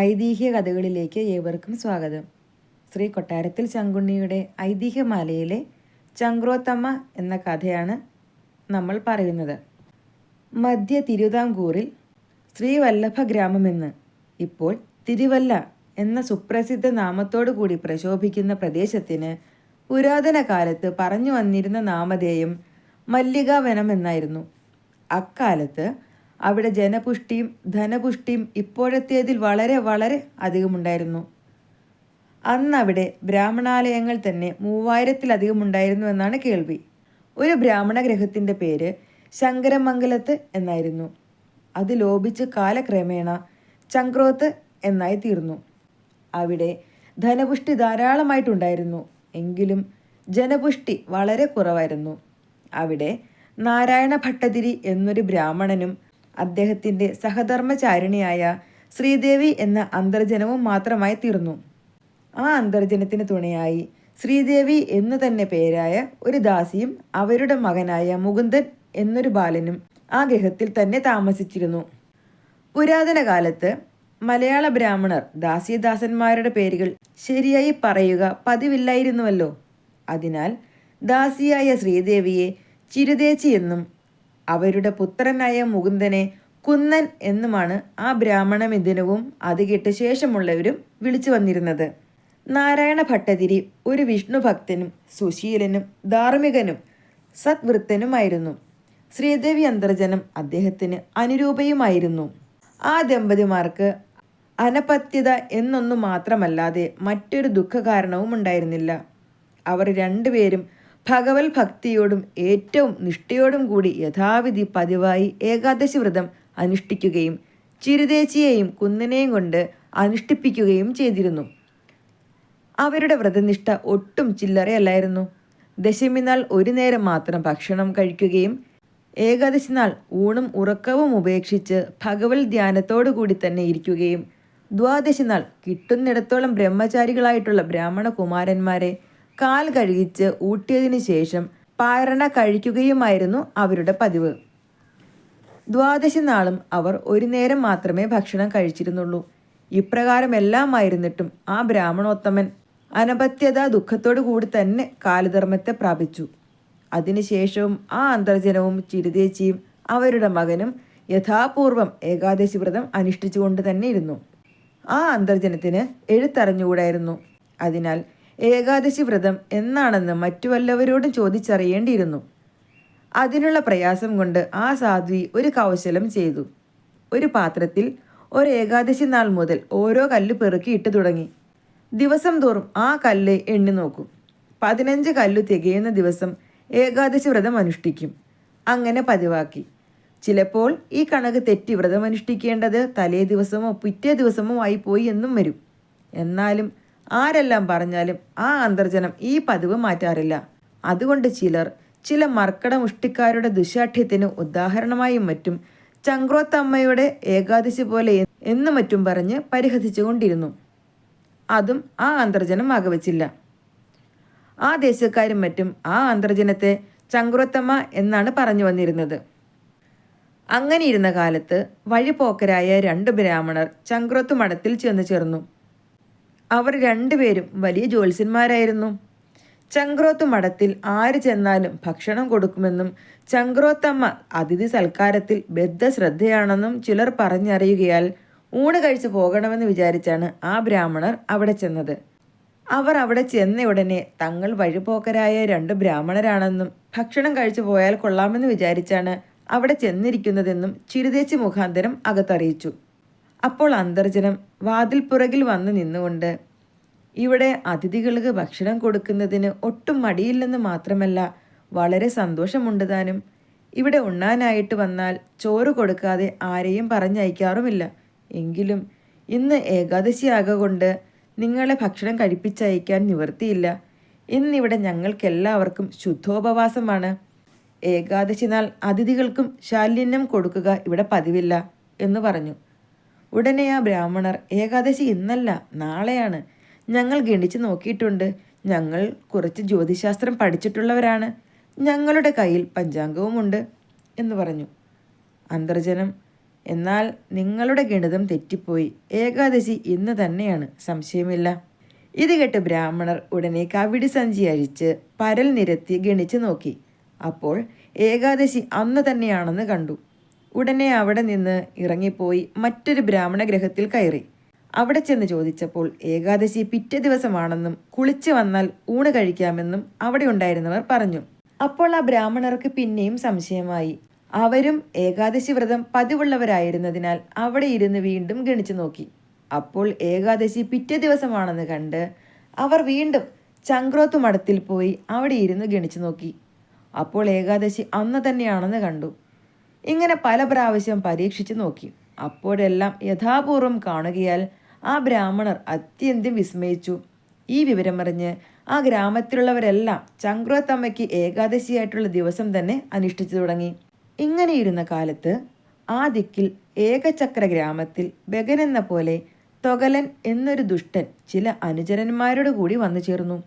ഐതിഹ്യ കഥകളിലേക്ക് ഏവർക്കും സ്വാഗതം. ശ്രീ കൊട്ടാരത്തിൽ ചങ്കുണ്ണിയുടെ ഐതിഹ്യമാലയിലെ ചങ്ക്രോത്തമ്മ എന്ന കഥയാണ് നമ്മൾ പറയുന്നത്. മധ്യ തിരുവിതാംകൂറിൽ ശ്രീവല്ലഭ ഗ്രാമമെന്ന് ഇപ്പോൾ തിരുവല്ല എന്ന സുപ്രസിദ്ധ നാമത്തോടു കൂടി പ്രശോഭിക്കുന്ന പ്രദേശത്തിന് പുരാതന കാലത്ത് പറഞ്ഞു വന്നിരുന്ന നാമധേയം മല്ലികാവനം എന്നായിരുന്നു. അക്കാലത്ത് അവിടെ ജനപുഷ്ടിയും ധനപുഷ്ടിയും ഇപ്പോഴത്തേതിൽ വളരെ വളരെ അധികമുണ്ടായിരുന്നു. അന്നവിടെ ബ്രാഹ്മണാലയങ്ങൾ തന്നെ മൂവായിരത്തിലധികം ഉണ്ടായിരുന്നു എന്നാണ് കേൾവി. ഒരു ബ്രാഹ്മണ ഗ്രഹത്തിന്റെ പേര് ശങ്കരമംഗലത്ത് എന്നായിരുന്നു. അത് ലോപിച്ച് കാലക്രമേണ ചക്രോത്ത് എന്നായി തീർന്നു. അവിടെ ധനപുഷ്ടി ധാരാളമായിട്ടുണ്ടായിരുന്നു. എങ്കിലും ജനപുഷ്ടി വളരെ കുറവായിരുന്നു. അവിടെ നാരായണ ഭട്ടതിരി എന്നൊരു ബ്രാഹ്മണനും അദ്ദേഹത്തിന്റെ സഹധർമ്മചാരിണിയായ ശ്രീദേവി എന്ന അന്തർജനവും മാത്രമായി തീർന്നു. ആ അന്തർജനത്തിന് തുണയായി ശ്രീദേവി എന്നു തന്നെ പേരായ ഒരു ദാസിയും അവരുടെ മകനായ മുകുന്ദൻ എന്നൊരു ബാലനും ആ ഗൃഹത്തിൽ തന്നെ താമസിച്ചിരുന്നു. പുരാതന കാലത്ത് മലയാള ബ്രാഹ്മണർ ദാസിദാസന്മാരുടെ പേരുകൾ ശരിയായി പറയുക പതിവില്ലായിരുന്നുവല്ലോ. അതിനാൽ ദാസിയായ ശ്രീദേവിയെ ചിരുതേച്ചി എന്നും അവരുടെ പുത്രനായ മുകുന്ദനെ കുന്നൻ എന്നുമാണ് ആ ബ്രാഹ്മണ മിഥുനവും അത് കേട്ട ശേഷമുള്ളവരും വിളിച്ചു വന്നിരുന്നത്. നാരായണ ഭട്ടതിരി ഒരു വിഷ്ണു ഭക്തനും സുശീലനും ധാർമ്മികനും സത്വൃത്തനുമായിരുന്നു ശ്രീദേവി അന്തർജനം അദ്ദേഹത്തിന് അനുരൂപയുമായിരുന്നു. ആ ദമ്പതിമാർക്ക് അനപത്യത എന്നൊന്നു മാത്രമല്ലാതെ മറ്റൊരു ദുഃഖകാരണവും ഉണ്ടായിരുന്നില്ല അവർ രണ്ടുപേരും ഭഗവത് ഭക്തിയോടും ഏറ്റവും നിഷ്ഠയോടും കൂടി യഥാവിധി പതിവായി ഏകാദശി വ്രതം അനുഷ്ഠിക്കുകയും ചിരുതേച്ചിയെയും കുന്നനെയും കൊണ്ട് അനുഷ്ഠിപ്പിക്കുകയും ചെയ്തിരുന്നു. അവരുടെ വ്രതനിഷ്ഠ ഒട്ടും ചില്ലറയല്ലായിരുന്നു. ദശമി നാൾ ഒരു നേരം മാത്രം ഭക്ഷണം കഴിക്കുകയും ഏകാദശി നാൾ ഊണും ഉറക്കവും ഉപേക്ഷിച്ച് ഭഗവത് ധ്യാനത്തോടു കൂടി തന്നെ ഇരിക്കുകയും ദ്വാദശി നാൾ കിട്ടുന്നിടത്തോളം ബ്രഹ്മചാരികളായിട്ടുള്ള ബ്രാഹ്മണ കുമാരന്മാരെ കാൽ കഴുകിച്ച് ഊട്ടിയതിനു ശേഷം പാരണ കഴിക്കുകയുമായിരുന്നു അവരുടെ പതിവ്. ദ്വാദശി നാളും അവർ ഒരു നേരം മാത്രമേ ഭക്ഷണം കഴിച്ചിരുന്നുള്ളൂ. ഇപ്രകാരമെല്ലാമായിരുന്നിട്ടും ആ ബ്രാഹ്മണോത്തമൻ അനപത്യത ദുഃഖത്തോടു കൂടി തന്നെ കാലധർമ്മത്തെ പ്രാപിച്ചു. അതിനുശേഷവും ആ അന്തർജനവും ചിരുതേച്ചിയും അവരുടെ മകനും യഥാപൂർവം ഏകാദശി വ്രതം അനുഷ്ഠിച്ചുകൊണ്ട് തന്നെ ഇരുന്നു. ആ അന്തർജനത്തിന് എഴുത്തറിഞ്ഞുകൂടായിരുന്നു. അതിനാൽ ഏകാദശി വ്രതം എന്നാണെന്ന് മറ്റു വല്ലവരോടും ചോദിച്ചറിയേണ്ടിയിരുന്നു. അതിനുള്ള പ്രയാസം കൊണ്ട് ആ സാധ്വി ഒരു കൗശലം ചെയ്തു. ഒരു പാത്രത്തിൽ ഒരു ഏകാദശി നാൾ മുതൽ ഓരോ കല്ല് പെറുക്കി ഇട്ട് തുടങ്ങി. ദിവസം തോറും ആ കല്ല് എണ്ണി നോക്കും. പതിനഞ്ച് കല്ല് തികയുന്ന ദിവസം ഏകാദശി വ്രതം അനുഷ്ഠിക്കും. അങ്ങനെ പതിവാക്കി. ചിലപ്പോൾ ഈ കണക്ക് തെറ്റി വ്രതം അനുഷ്ഠിക്കേണ്ടത് തലേ ദിവസമോ പിറ്റേ ദിവസമോ ആയിപ്പോയി പോയി എന്നും വരും. എന്നാലും ആരെല്ലാം പറഞ്ഞാലും ആ അന്തർജനം ഈ പതിവ് മാറ്റാറില്ല. അതുകൊണ്ട് ചിലർ ചില മർക്കട മുഷ്ടിക്കാരുടെ ദുശാഠ്യത്തിന് ഉദാഹരണമായും മറ്റും ചങ്ക്രോത്തമ്മയുടെ ഏകാദശി പോലെ എന്നു മറ്റും പറഞ്ഞ് പരിഹസിച്ചുകൊണ്ടിരുന്നു. അതും ആ അന്തർജനം ആകവച്ചില്ല. ആ ദേശക്കാരും മറ്റും ആ അന്തർജനത്തെ ചങ്ക്രോത്തമ്മ എന്നാണ് പറഞ്ഞു വന്നിരുന്നത്. അങ്ങനെയിരുന്ന കാലത്ത് വഴിപോക്കരായ രണ്ട് ബ്രാഹ്മണർ ചങ്ക്രോത്ത് മഠത്തിൽ ചെന്നു ചേർന്നു. അവർ രണ്ടുപേരും വലിയ ജ്യോത്സ്യന്മാരായിരുന്നു. ചങ്ക്രോത്ത് മഠത്തിൽ ആര് ചെന്നാലും ഭക്ഷണം കൊടുക്കുമെന്നും ചങ്ക്രോത്തമ്മ അതിഥി സൽക്കാരത്തിൽ ബദ്ധശ്രദ്ധയാണെന്നും ചിലർ പറഞ്ഞറിയുകയാൽ ഊണ് കഴിച്ചു പോകണമെന്ന് വിചാരിച്ചാണ് ആ ബ്രാഹ്മണർ അവിടെ ചെന്നത്. അവർ അവിടെ ചെന്ന ഉടനെ തങ്ങൾ വഴിപോക്കരായ രണ്ട് ബ്രാഹ്മണരാണെന്നും ഭക്ഷണം കഴിച്ചു പോയാൽ കൊള്ളാമെന്ന് വിചാരിച്ചാണ് അവിടെ ചെന്നിരിക്കുന്നതെന്നും ചിരുതേച്ചി മുഖാന്തരം അകത്തറിയിച്ചു. അപ്പോൾ അന്തർജനം വാതിൽപ്പുറകിൽ വന്ന് നിന്നുകൊണ്ട് ഇവിടെ അതിഥികൾക്ക് ഭക്ഷണം കൊടുക്കുന്നതിന് ഒട്ടും മടിയില്ലെന്ന് മാത്രമല്ല വളരെ സന്തോഷമുണ്ട് താനും. ഇവിടെ ഉണ്ണാനായിട്ട് വന്നാൽ ചോറ് കൊടുക്കാതെ ആരെയും പറഞ്ഞയക്കാറുമില്ല. എങ്കിലും ഇന്ന് ഏകാദശി ആകൊണ്ട് നിങ്ങളെ ഭക്ഷണം കഴിപ്പിച്ചയക്കാൻ നിവൃത്തിയില്ല. ഇന്നിവിടെ ഞങ്ങൾക്കെല്ലാവർക്കും ശുദ്ധോപവാസമാണ്. ഏകാദശി നാൾ അതിഥികൾക്കും ശാലിന്യം കൊടുക്കുക ഇവിടെ പതിവില്ല എന്ന് പറഞ്ഞു. ഉടനെ ആ ബ്രാഹ്മണർ ഏകാദശി ഇന്നല്ല നാളെയാണ്. ഞങ്ങൾ ഗണിച്ച് നോക്കിയിട്ടുണ്ട്. ഞങ്ങൾ കുറച്ച് ജ്യോതിശാസ്ത്രം പഠിച്ചിട്ടുള്ളവരാണ്. ഞങ്ങളുടെ കയ്യിൽ പഞ്ചാംഗവുമുണ്ട് എന്ന് പറഞ്ഞു. അന്തർജനം എന്നാൽ നിങ്ങളുടെ ഗണിതം തെറ്റിപ്പോയി. ഏകാദശി ഇന്ന് തന്നെയാണ്. സംശയമില്ല. ഇത് കേട്ട് ബ്രാഹ്മണർ ഉടനെ കവിടി സഞ്ചി അഴിച്ച് പരൽ നിരത്തി ഗണിച്ചു നോക്കി. അപ്പോൾ ഏകാദശി അന്ന് തന്നെയാണെന്ന് കണ്ടു. ഉടനെ അവിടെ നിന്ന് ഇറങ്ങിപ്പോയി മറ്റൊരു ബ്രാഹ്മണ ഗ്രഹത്തിൽ കയറി. അവിടെ ചെന്ന് ചോദിച്ചപ്പോൾ ഏകാദശി പിറ്റേ ദിവസമാണെന്നും കുളിച്ചു വന്നാൽ ഊണ് കഴിക്കാമെന്നും അവിടെ ഉണ്ടായിരുന്നവർ പറഞ്ഞു. അപ്പോൾ ആ ബ്രാഹ്മണർക്ക് പിന്നെയും സംശയമായി. അവരും ഏകാദശി വ്രതം പതിവുള്ളവരായിരുന്നതിനാൽ അവിടെ ഇരുന്ന് വീണ്ടും ഗണിച്ചു നോക്കി. അപ്പോൾ ഏകാദശി പിറ്റേ ദിവസമാണെന്ന് കണ്ട് അവർ വീണ്ടും ചങ്ക്രോത്ത് മഠത്തിൽ പോയി അവിടെ ഇരുന്ന് ഗണിച്ചു നോക്കി. അപ്പോൾ ഏകാദശി അന്ന് തന്നെയാണെന്ന് കണ്ടു. ഇങ്ങനെ പല പ്രാവശ്യം പരീക്ഷിച്ചു നോക്കി. അപ്പോഴെല്ലാം യഥാപൂർവം കാണുകയാൽ ആ ബ്രാഹ്മണർ അത്യന്തം വിസ്മയിച്ചു. ഈ വിവരമറിഞ്ഞ് ആ ഗ്രാമത്തിലുള്ളവരെല്ലാം ചങ്ക്രോത്തമ്മയ്ക്ക് ഏകാദശിയായിട്ടുള്ള ദിവസം തന്നെ അനുഷ്ഠിച്ചു തുടങ്ങി. ഇങ്ങനെയിരുന്ന കാലത്ത് ആ ദിക്കിൽ ഏകചക്ര ഗ്രാമത്തിൽ ബഗനെന്ന പോലെ തൊകലൻ എന്നൊരു ദുഷ്ടൻ ചില അനുചരന്മാരോട് കൂടി വന്നു ചേർന്നു.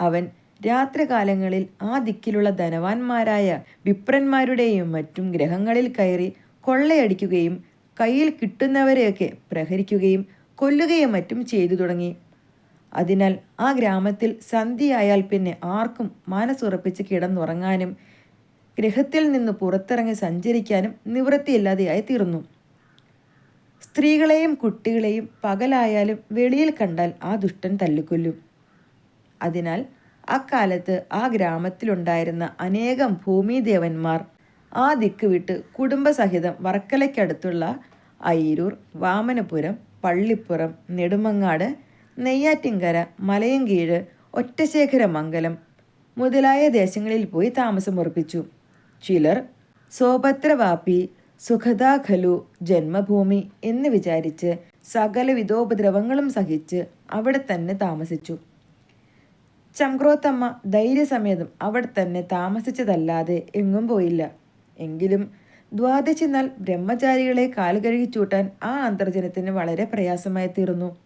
അവൻ രാത്രികാലങ്ങളിൽ ആ ദിക്കിലുള്ള ധനവാന്മാരായ വിപ്രന്മാരുടെയും മറ്റും ഗ്രഹങ്ങളിൽ കയറി കൊള്ളയടിക്കുകയും കയ്യിൽ കിട്ടുന്നവരെയൊക്കെ പ്രഹരിക്കുകയും കൊല്ലുകയും മറ്റും ചെയ്തു തുടങ്ങി. അതിനാൽ ആ ഗ്രാമത്തിൽ സന്ധ്യയായാൽ പിന്നെ ആർക്കും മനസ്സുറപ്പിച്ച് കിടന്നുറങ്ങാനും ഗ്രഹത്തിൽ നിന്ന് പുറത്തിറങ്ങി സഞ്ചരിക്കാനും നിവൃത്തിയില്ലാതെയായി തീർന്നു. സ്ത്രീകളെയും കുട്ടികളെയും പകലായാലും വെളിയിൽ കണ്ടാൽ ആ ദുഷ്ടൻ തല്ലിക്കൊല്ലും അതിനാൽ അക്കാലത്ത് ആ ഗ്രാമത്തിലുണ്ടായിരുന്ന അനേകം ഭൂമിദേവന്മാർ ആ ദിക്ക് വിട്ട് കുടുംബസഹിതം വർക്കലയ്ക്കടുത്തുള്ള അയിരൂർ വാമനപുരം പള്ളിപ്പുറം നെടുമങ്ങാട് നെയ്യാറ്റിങ്കര മലയൻകീഴ് ഒറ്റശേഖരമംഗലം മുതലായ ദേശങ്ങളിൽ പോയി താമസമുറപ്പിച്ചു. ചിലർ സോപത്രവാപി സുഖദാഖലു ജന്മഭൂമി എന്ന് വിചാരിച്ച് സകല വിധോപദ്രവങ്ങളും സഹിച്ച് അവിടെ തന്നെ താമസിച്ചു. ചംക്രോത്തമ്മ ധൈര്യസമേതം അവിടെ തന്നെ താമസിച്ചതല്ലാതെ എങ്ങും പോയില്ല. എങ്കിലും ദ്വാദശി നാൾ ബ്രഹ്മചാരികളെ കാലുകഴുകി ചൂട്ടാൻ ആ അന്തർജനത്തിന് വളരെ പ്രയാസമായി തീർന്നു.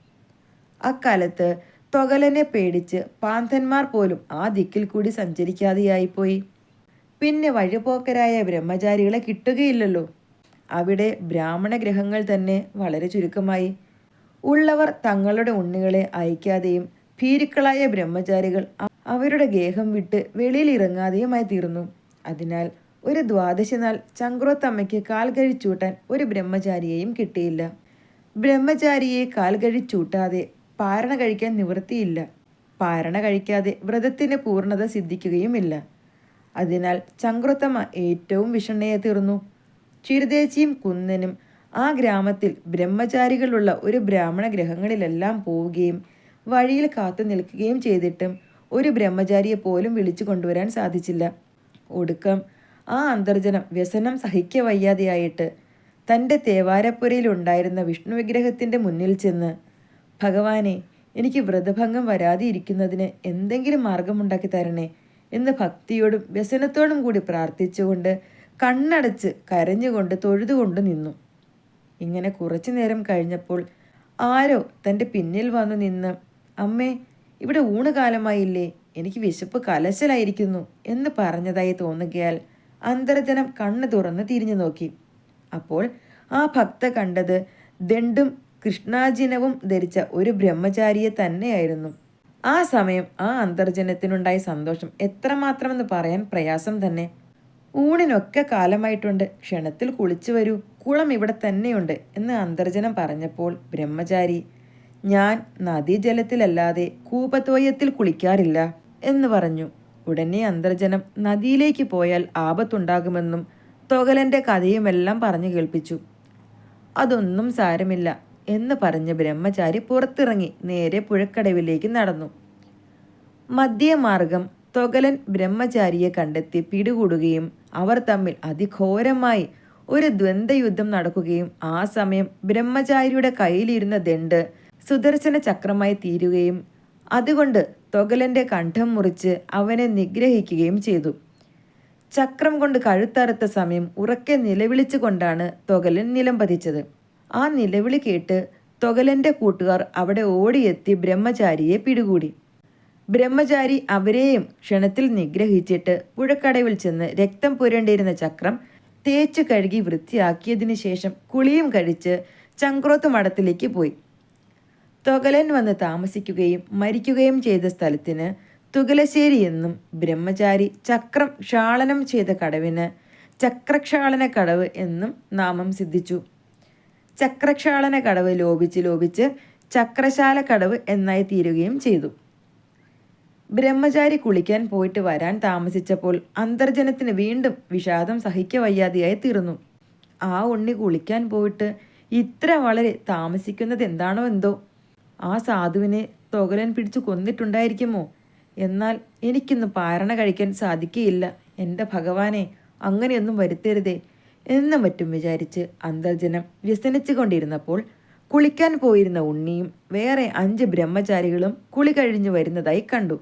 അക്കാലത്ത് തൊകലനെ പേടിച്ച് പാന്തന്മാർ പോലും ആ ദിക്കിൽ കൂടി സഞ്ചരിക്കാതെയായിപ്പോയി. പിന്നെ വഴിപോക്കരായ ബ്രഹ്മചാരികളെ കിട്ടുകയില്ലല്ലോ. അവിടെ ബ്രാഹ്മണ ഗ്രഹങ്ങൾ തന്നെ വളരെ ചുരുക്കമായി. ഉള്ളവർ തങ്ങളുടെ ഉണ്ണികളെ അയക്കാതെയും ഭീരുക്കളായ ബ്രഹ്മചാരികൾ അവരുടെ ഗേഹം വിട്ട് വെളിയിൽ വെളിയിലിറങ്ങാതെയുമായി തീർന്നു. അതിനാൽ ഒരു ദ്വാദശനാൾ ചങ്ക്രോത്തമ്മയ്ക്ക് കാൽ കഴിച്ചൂട്ടാൻ ഒരു ബ്രഹ്മചാരിയെയും കിട്ടിയില്ല. ബ്രഹ്മചാരിയെ കാൽ കഴിച്ചൂട്ടാതെ പാരണ കഴിക്കാൻ നിവൃത്തിയില്ല. പാരണ കഴിക്കാതെ വ്രതത്തിന് പൂർണത സിദ്ധിക്കുകയുമില്ല. അതിനാൽ ചങ്ക്രോത്തമ്മ ഏറ്റവും വിഷണ്ണയെ തീർന്നു. ചിരുതേച്ചിയും കുന്നനും ആ ഗ്രാമത്തിൽ ബ്രഹ്മചാരികളുള്ള ഒരു ബ്രാഹ്മണ ഗ്രഹങ്ങളിലെല്ലാം പോവുകയും വഴിയിൽ കാത്തു നിൽക്കുകയും ചെയ്തിട്ടും ഒരു ബ്രഹ്മചാരിയെ പോലും വിളിച്ചു കൊണ്ടുവരാൻ സാധിച്ചില്ല. ഒടുക്കം ആ അന്തർജനം വ്യസനം സഹിക്ക വയ്യാതെയായിട്ട് തന്റെ തേവാരപ്പുരയിലുണ്ടായിരുന്ന വിഷ്ണു വിഗ്രഹത്തിന്റെ മുന്നിൽ ചെന്ന് ഭഗവാനെ എനിക്ക് വ്രതഭംഗം വരാതെ ഇരിക്കുന്നതിന് എന്തെങ്കിലും മാർഗമുണ്ടാക്കി തരണേ എന്ന് ഭക്തിയോടും വ്യസനത്തോടും കൂടി പ്രാർത്ഥിച്ചുകൊണ്ട് കണ്ണടച്ച് കരഞ്ഞുകൊണ്ട് തൊഴുതുകൊണ്ട് നിന്നു. ഇങ്ങനെ കുറച്ചു നേരം കഴിഞ്ഞപ്പോൾ ആരോ തന്റെ പിന്നിൽ വന്നു നിന്ന് അമ്മേ ഇവിടെ ഊണുകാലമായില്ലേ. എനിക്ക് വിശപ്പ് കലശലായിരിക്കുന്നു എന്ന് പറഞ്ഞതായി തോന്നുകയാൽ അന്തർജനം കണ്ണു തുറന്ന് തിരിഞ്ഞു നോക്കി. അപ്പോൾ ആ ഭക്ത കണ്ടത് ദണ്ടും കൃഷ്ണാജിനവും ധരിച്ച ഒരു ബ്രഹ്മചാരിയെ തന്നെയായിരുന്നു. ആ സമയം ആ അന്തർജനത്തിനുണ്ടായ സന്തോഷം എത്രമാത്രമെന്ന് പറയാൻ പ്രയാസം തന്നെ. ഊണിനൊക്കെ കാലമായിട്ടുണ്ട്. ക്ഷണത്തിൽ കുളിച്ചു വരൂ. കുളം ഇവിടെ തന്നെയുണ്ട് എന്ന് അന്തർജനം പറഞ്ഞപ്പോൾ ബ്രഹ്മചാരി ഞാൻ നദീജലത്തിലല്ലാതെ കൂപത്തോയത്തിൽ കുളിക്കാറില്ല എന്ന് പറഞ്ഞു. ഉടനെ അന്തർജനം നദിയിലേക്ക് പോയാൽ ആപത്തുണ്ടാകുമെന്നും തൊകലന്റെ കഥയുമെല്ലാം പറഞ്ഞു കേൾപ്പിച്ചു. അതൊന്നും സാരമില്ല എന്ന് പറഞ്ഞ് ബ്രഹ്മചാരി പുറത്തിറങ്ങി നേരെ പുഴക്കടവിലേക്ക് നടന്നു. മധ്യമാർഗം തൊകലൻ ബ്രഹ്മചാരിയെ കണ്ടെത്തി പിടികൂടുകയും അവർ തമ്മിൽ അതിഘോരമായി ഒരു ദ്വന്ദ്വയുദ്ധം നടക്കുകയും ആ സമയം ബ്രഹ്മചാരിയുടെ കയ്യിലിരുന്ന ദണ്ട് സുദർശന ചക്രമായി തീരുകയും അതുകൊണ്ട് തൊകലന്റെ കണ്ഠം മുറിച്ച് അവനെ നിഗ്രഹിക്കുകയും ചെയ്തു. ചക്രം കൊണ്ട് കഴുത്തറുത്ത സമയം ഉറക്കെ നിലവിളിച്ചുകൊണ്ടാണ് തൊകലൻ നിലം പതിച്ചത്. ആ നിലവിളി കേട്ട് തൊകലന്റെ കൂട്ടുകാർ അവിടെ ഓടിയെത്തി ബ്രഹ്മചാരിയെ പിടികൂടി. ബ്രഹ്മചാരി അവരെയും ക്ഷണത്തിൽ നിഗ്രഹിച്ചിട്ട് പുഴക്കടവിൽ ചെന്ന് രക്തം പുരണ്ടിരുന്ന ചക്രം തേച്ചു കഴുകി വൃത്തിയാക്കിയതിനു ശേഷം കുളിയും കഴിച്ച് ചങ്ക്രോത്ത് മഠത്തിലേക്ക് പോയി. തൊകലൻ വന്ന് താമസിക്കുകയും മരിക്കുകയും ചെയ്ത സ്ഥലത്തിന് തുകലശ്ശേരി എന്നും ബ്രഹ്മചാരി ചക്രം ക്ഷാളനം ചെയ്ത കടവിന് ചക്രക്ഷാളന കടവ് എന്നും നാമം സിദ്ധിച്ചു. ചക്രക്ഷാളന കടവ് ലോപിച്ച് ലോപിച്ച് ചക്രശാല കടവ് എന്നായി തീരുകയും ചെയ്തു. ബ്രഹ്മചാരി കുളിക്കാൻ പോയിട്ട് വരാൻ താമസിച്ചപ്പോൾ അന്തർജനത്തിന് വീണ്ടും വിഷാദം സഹിക്ക വയ്യാതെയായി തീർന്നു. ആ ഉണ്ണി കുളിക്കാൻ പോയിട്ട് ഇത്ര വളരെ താമസിക്കുന്നത് എന്താണോ എന്തോ? ആ സാധുവിനെ തൊകലൻ പിടിച്ചു കൊന്നിട്ടുണ്ടായിരിക്കുമോ? എന്നാൽ എനിക്കിന്ന് പാരണ കഴിക്കാൻ സാധിക്കുകയില്ല എന്റെ ഭഗവാനെ അങ്ങനെയൊന്നും വരുത്തരുതേ എന്നും മറ്റും വിചാരിച്ച് അന്തർജനം വ്യസനിച്ചു കൊണ്ടിരുന്നപ്പോൾ കുളിക്കാൻ പോയിരുന്ന ഉണ്ണിയും വേറെ അഞ്ച് ബ്രഹ്മചാരികളും കുളി കഴിഞ്ഞു വരുന്നതായി കണ്ടു.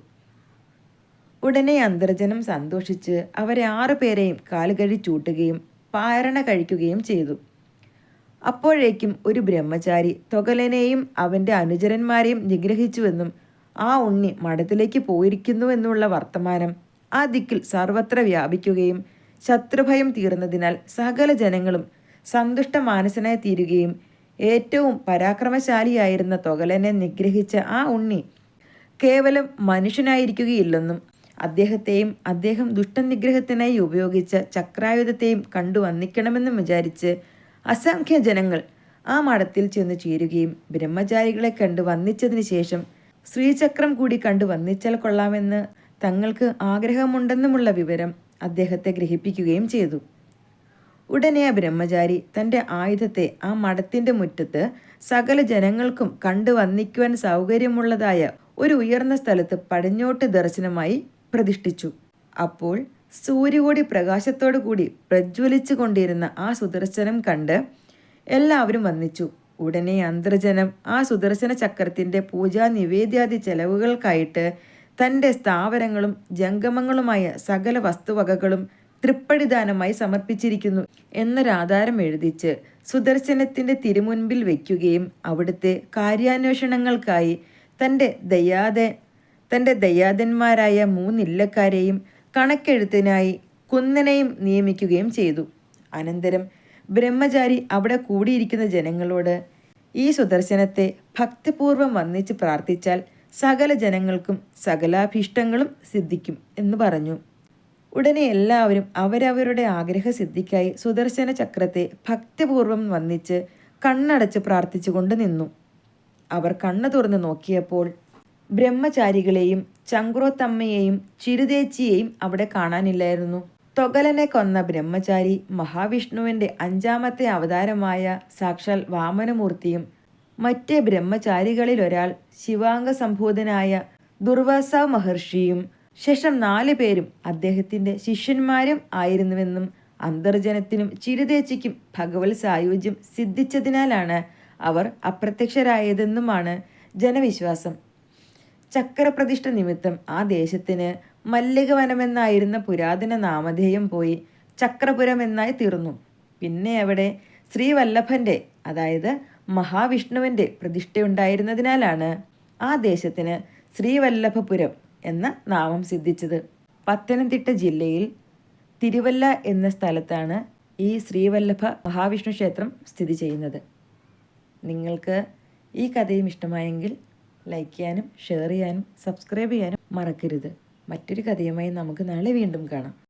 ഉടനെ അന്തർജനം സന്തോഷിച്ച് അവരെ ആറുപേരെയും കാലുകഴി ചൂട്ടുകയും പാരണ കഴിക്കുകയും ചെയ്തു. അപ്പോഴേക്കും ഒരു ബ്രഹ്മചാരി തൊകലനെയും അവന്റെ അനുചരന്മാരെയും നിഗ്രഹിച്ചുവെന്നും ആ ഉണ്ണി മഠത്തിലേക്ക് പോയിരിക്കുന്നുവെന്നുള്ള വർത്തമാനം ആ ദിക്കിൽ സർവത്ര വ്യാപിക്കുകയും ശത്രുഭയം തീർന്നതിനാൽ സകല ജനങ്ങളും സന്തുഷ്ട മാനസനായി തീരുകയും ഏറ്റവും പരാക്രമശാലിയായിരുന്ന തൊകലനെ നിഗ്രഹിച്ച ആ ഉണ്ണി കേവലം മനുഷ്യനായിരിക്കുകയില്ലെന്നും അദ്ദേഹത്തെയും അദ്ദേഹം ദുഷ്ടനിഗ്രഹത്തിനായി ഉപയോഗിച്ച ചക്രായുധത്തെയും കണ്ടു വന്നിക്കണമെന്നും വിചാരിച്ച് അസംഖ്യ ജനങ്ങൾ ആ മഠത്തിൽ ചെന്ന് ചേരുകയും ബ്രഹ്മചാരികളെ കണ്ട് വന്നിച്ചതിന് ശേഷം ശ്രീചക്രം കൂടി കണ്ടു വന്നിച്ചാൽ കൊള്ളാമെന്ന് തങ്ങൾക്ക് ആഗ്രഹമുണ്ടെന്നുമുള്ള വിവരം അദ്ദേഹത്തെ ഗ്രഹിപ്പിക്കുകയും ചെയ്തു. ഉടനെ ആ ബ്രഹ്മചാരി തന്റെ ആയുധത്തെ ആ മഠത്തിന്റെ മുറ്റത്ത് സകല ജനങ്ങൾക്കും കണ്ടു വന്നിക്കുവാൻ സൗകര്യമുള്ളതായ ഒരു ഉയർന്ന സ്ഥലത്ത് പടിഞ്ഞോട്ട് ദർശനമായി പ്രതിഷ്ഠിച്ചു. അപ്പോൾ സൂര്യകോടി പ്രകാശത്തോടു കൂടി പ്രജ്വലിച്ചു കൊണ്ടിരുന്ന ആ സുദർശനം കണ്ട് എല്ലാവരും വന്നിച്ചു ഉടനെ അന്തർജനം ആ സുദർശന ചക്രത്തിന്റെ പൂജാ നിവേദ്യാദി ചെലവുകൾക്കായിട്ട് തന്റെ സ്ഥാവരങ്ങളും ജംഗമങ്ങളുമായ സകല വസ്തുവകകളും തൃപ്പടിദാനമായി സമർപ്പിച്ചിരിക്കുന്നു എന്നൊരാധാരം എഴുതിച്ച് സുദർശനത്തിന്റെ തിരുമുൻപിൽ വയ്ക്കുകയും അവിടുത്തെ കാര്യാന്വേഷണങ്ങൾക്കായി തന്റെ ദയാതെ തന്റെ ദയാതന്മാരായ മൂന്നില്ലക്കാരെയും കണക്കെഴുത്തിനായി കുന്നനെയും നിയമിക്കുകയും ചെയ്തു. അനന്തരം ബ്രഹ്മചാരി അവിടെ കൂടിയിരിക്കുന്ന ജനങ്ങളോട് ഈ സുദർശനത്തെ ഭക്തിപൂർവം വന്നിച്ച് പ്രാർത്ഥിച്ചാൽ സകല ജനങ്ങൾക്കും സകലാഭീഷ്ടങ്ങളും സിദ്ധിക്കും എന്ന് പറഞ്ഞു. ഉടനെ എല്ലാവരും അവരവരുടെ ആഗ്രഹസിദ്ധിക്കായി സുദർശന ചക്രത്തെ ഭക്തിപൂർവം വന്നിച്ച് കണ്ണടച്ച് പ്രാർത്ഥിച്ചുകൊണ്ട് നിന്നു. അവർ കണ്ണു തുറന്ന് നോക്കിയപ്പോൾ ബ്രഹ്മചാരികളെയും ചങ്ക്രോത്തമ്മയെയും ചിരുതേച്ചിയെയും അവിടെ കാണാനില്ലായിരുന്നു. തൊകലനെ കൊന്ന ബ്രഹ്മചാരി മഹാവിഷ്ണുവിന്റെ അഞ്ചാമത്തെ അവതാരമായ സാക്ഷാൽ വാമനമൂർത്തിയും മറ്റേ ബ്രഹ്മചാരികളിൽ ഒരാൾ ശിവാംഗ സംഭൂതനായ ദുർവാസ മഹർഷിയും ശേഷം നാല് പേരും അദ്ദേഹത്തിന്റെ ശിഷ്യന്മാരും ആയിരുന്നുവെന്നും അന്തർജനത്തിനും ചിരുതേച്ചിക്കും ഭഗവത് സായുജ്യം സിദ്ധിച്ചതിനാലാണ് അവർ അപ്രത്യക്ഷരായതെന്നുമാണ് ജനവിശ്വാസം. ചക്രപ്രതിഷ്ഠ നിമിത്തം ആ ദേശത്തിന് മല്ലികവനമെന്നായിരുന്ന പുരാതന നാമധേയം പോയി ചക്രപുരം എന്നായി തീർന്നു. പിന്നെ അവിടെ ശ്രീവല്ലഭന്റെ അതായത് മഹാവിഷ്ണുവിന്റെ പ്രതിഷ്ഠയുണ്ടായിരുന്നതിനാലാണ് ആ ദേശത്തിന് ശ്രീവല്ലഭപുരം എന്ന നാമം സിദ്ധിച്ചത്. പത്തനംതിട്ട ജില്ലയിൽ തിരുവല്ല എന്ന സ്ഥലത്താണ് ഈ ശ്രീവല്ലഭ മഹാവിഷ്ണു ക്ഷേത്രം സ്ഥിതി ചെയ്യുന്നത്. നിങ്ങൾക്ക് ഈ കഥയും ഇഷ്ടമായെങ്കിൽ ലൈക്ക് ചെയ്യാനും ഷെയർ ചെയ്യാനും സബ്സ്ക്രൈബ് ചെയ്യാനും മറക്കരുത്. മറ്റൊരു കഥയുമായി നമുക്ക് നാളെ വീണ്ടും കാണാം.